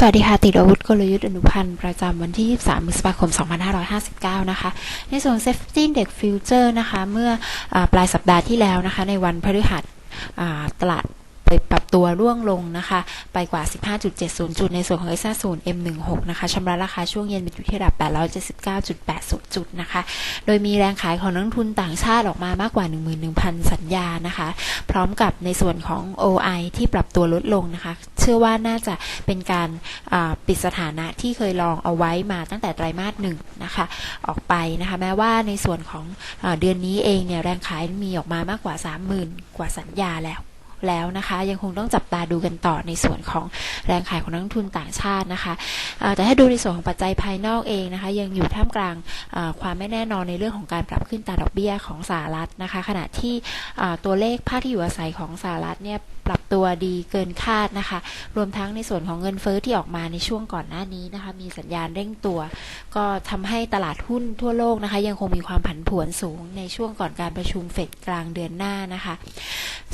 สวัสดีค่ะ ติดอาวุธกลยุทธ์อนุพันธ์ประจำวันที่ 23 พฤษภาคม 2559 นะคะ ในส่วน Safety Index Future นะคะ เมื่ออปลายสัปดาห์ที่แล้วนะคะ ในวันพฤหัสตลาดไปปรับตัวร่วงลงนะคะ ไปกว่า 15.70 จุดในส่วนของ s อ0 M16 นะคะชำระราคาช่วงเย็นไปอยู่ที่ระดับ 879.80 จุดนะคะ โดยมีแรงขายของนักทุนต่างชาติออกมามากกว่า 11,000 สัญญานะคะ พร้อมกับในส่วนของ OI ที่ปรับตัวลดลงนะคะ ชื่อว่าน่าจะเป็นการปิดสถานะที่เคยลองเอาไว้มาตั้งแต่ไตรมาสหนึ่งนะคะออกไปนะคะแม้ว่าในส่วนของอเดือนนี้เองเนี่ยแรงขายมีออกมามากกว่า 30,000 กว่าสัญญาแล้วแล้วนะคะยังคงต้องจับตาดูกันต่อในส่วนของแรงขายของนักทุนต่างชาตินะคะแต่ถ้าดูในส่วนของปัจจัยภายนอกเองนะคะยังอยู่ท่ามกลางความไม่แน่นอนในเรื่องของการปรับขึ้นตาดอกเบี้ยของสหรัฐนะคะขณะที่ตัวเลขภาคที่อยู่อาศัยของสหรัฐเนี่ยปรับ ตัวดีเกินคาดนะคะ รวมทั้งในส่วนของเงินเฟ้อที่ออกมาในช่วงก่อนหน้านี้นะคะ มีสัญญาณเร่งตัว ก็ทำให้ตลาดหุ้นทั่วโลกนะคะ ยังคงมีความผันผวนสูงในช่วงก่อนการประชุมเฟดกลางเดือนหน้านะคะ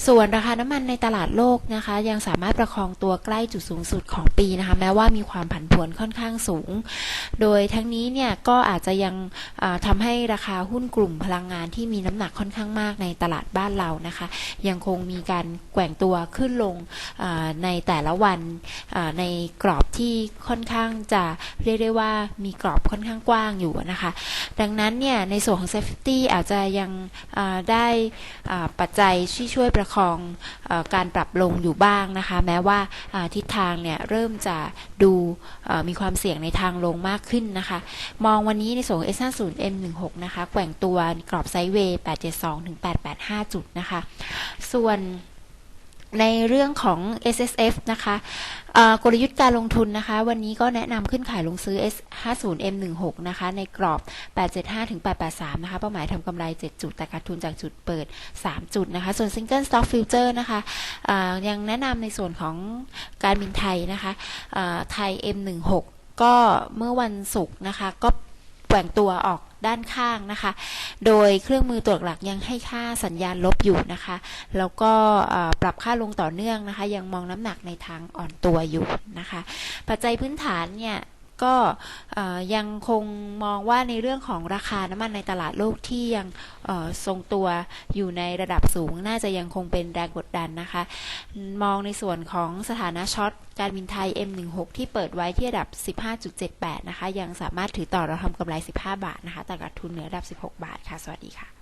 ส่วนราคาน้ำมันในตลาดโลกนะคะ ยังสามารถประคองตัวใกล้จุดสูงสุดของปีนะคะ แม้ว่ามีความผันผวนค่อนข้างสูง โดยทั้งนี้เนี่ยก็อาจจะยังทำาให้ราคาหุ้นกลุ่มพลังงานที่มีน้ำหนักค่อนข้างมากในตลาดบ้านเรานะคะ ยังคงมีการแกว่งตัวขึ้นลงในแต่ละวันในกรอบที่ค่อนข้างจะเรียกได้ว่ามีกรอบค่อนข้างกว้างอยู่นะคะ ดังนั้นเนี่ยในส่วนของ safety อาจจะยังได้ปัจจัยที่ช่วยประคองอการปรับลงอยู่บ้างนะคะ แม้ว่าทิศทางเนี่ยเริ่มจะดูมีความเสี่ยงในทางลงมากขึ้นนะคะ มองวันนี้ในส่วนเอง S50 M16 นะคะแกว่งตัวกรอบไซด์เวย์872ถึง885 จุดนะคะ ส่วน ในเรื่องของ SSF นะคะกลยุทธ์การลงทุนนะคะ วันนี้ก็แนะนำขึ้นขายลงซื้อ S50 M16 นะคะ ในกรอบ 875ถึง883 นะคะ เป้าหมายทำกำไร 7 จุด แต่ขาดทุนจากจุดเปิด 3 จุดนะคะ ส่วน Single Stock Future นะคะยังแนะนำในส่วนของการบินไทยนะคะไทย M16 ก็เมื่อวันศุกร์นะคะก็ กว่งตัวออกด้านข้างนะคะ โดยเครื่องมือตรวจหลักยังให้ค่าสัญญาณลบอยู่นะคะ แล้วก็ปรับค่าลงต่อเนื่องนะคะ ยังมองน้ำหนักในทางอ่อนตัวอยู่นะคะ ปัจจัยพื้นฐานเนี่ย ก็ยังคงมองว่าในเรื่องของราคาน้ำมันในตลาดโลกที่ยังทรงตัวอยู่ในระดับสูง น่าจะยังคงเป็นแรงกดดันนะคะ มองในส่วนของสถานะช็อตการบินไทย M16 ที่เปิดไว้ที่ระดับ 15.78 นะคะ ยังสามารถถือต่อเราทำกำไร 15 บาทนะคะแต่ขาดทุนเหนือระดับ 16 บาทค่ะ สวัสดีค่ะ